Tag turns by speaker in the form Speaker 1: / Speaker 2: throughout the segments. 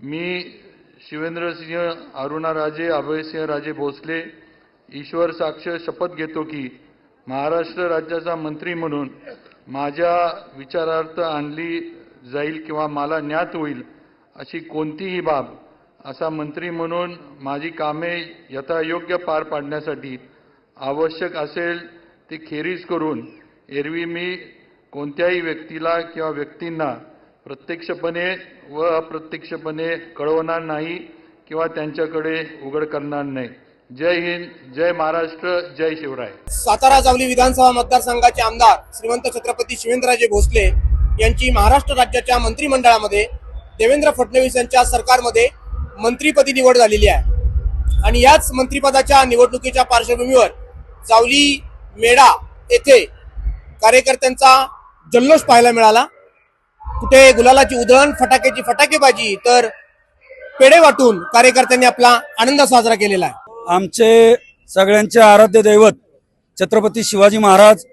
Speaker 1: मी शिवेंद्रसिंह अरुणाराजे अभयसिंह राजे भोसले ईश्वर साक्ष शपथ घेतो की महाराष्ट्र राज्याचा मंत्री म्हणून माझ्या विचारार्थ आणली जाईल किंवा मला ज्ञात होईल अशी कोणतीही बाब असा मंत्री म्हणून माझी कामे यथायोग्य पार पाडण्यासाठी आवश्यक असेल ती खेरीज करून एरवी मी कोणत्याही व्यक्तीला किंवा व्यक्तींना प्रत्यक्षपणे व अप्रत्यक्षपणे कळवणार नाही किंवा त्यांच्याकडे उघड करणार नाही. जय हिंद जय महाराष्ट्र जय शिवराय.
Speaker 2: सातारा जावली विधानसभा मतदारसंघाचे आमदार श्रीमंत छत्रपती शिवेंद्रराजे भोसले यांची महाराष्ट्र राज्याच्या मंत्रिमंडळामध्ये देवेंद्र फडणवीस यांच्या सरकारमध्ये मंत्रीपदी निवड झालेली आहे. आणि याच मंत्रिपदाच्या निवडणुकीच्या पार्श्वभूमीवर जावली मेढा येथे कार्यकर्त्यांचा जल्लोष पाहायला मिळाला. कुठे गुलालाची उधळण फटाक्याची फटाकेबाजी तर पेढे वाटून कार्यकर्त्यांनी आपला आनंद साजरा केलेला आहे.
Speaker 3: आमचे सगळ्यांचे आराध्य दैवत छत्रपती शिवाजी महाराज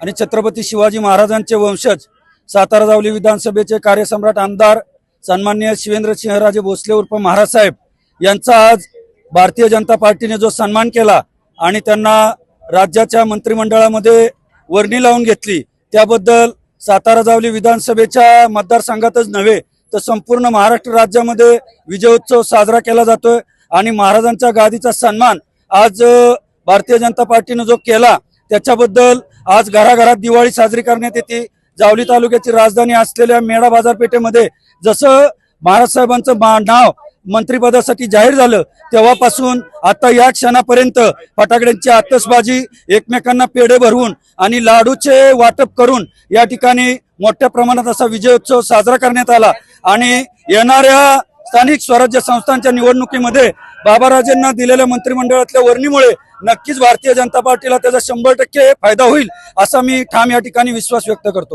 Speaker 3: आणि छत्रपती शिवाजी महाराजांचे वंशज सातारा जावली विधानसभेचे कार्यसम्राट आमदार सन्मान्य शिवेंद्रसिंहराजे भोसले उर्फ महाराज साहेब यांचा आज भारतीय जनता पार्टीने जो सन्मान केला आणि त्यांना राज्याच्या मंत्रिमंडळामध्ये वर्णी लावून घेतली त्याबद्दल सातारा जावली विधानसभेच्या मतदारसंघातच नव्हे तर संपूर्ण महाराष्ट्र राज्यामध्ये विजयोत्सव साजरा केला जातोय आणि महाराजांच्या गादीचा सन्मान आज भारतीय जनता पार्टीनं जो केला त्याच्याबद्दल आज घराघरात दिवाळी साजरी करण्यात येते. जावली तालुक्याची राजधानी असलेल्या मेळा बाजारपेठेमध्ये जसं महाराज साहेबांचं नाव मंत्रिपदासाठी जाहीर झालं तेव्हापासून आता या क्षणापर्यंत फटाकड्यांची आतषबाजी एकमेकांना पेढे भरवून आणि लाडूचे वाटप करून या ठिकाणी मोठ्या प्रमाणात असा विजयोत्सव साजरा करण्यात आला. आणि येणाऱ्या स्थानिक स्वराज्य संस्थांच्या निवडणुकीमध्ये बाबाराजेंना दिलेल्या मंत्रिमंडळातल्या वर्णीमुळे नक्कीच भारतीय जनता पार्टीला त्याचा शंभर टक्के फायदा होईल असा मी ठाम या ठिकाणी विश्वास व्यक्त करतो.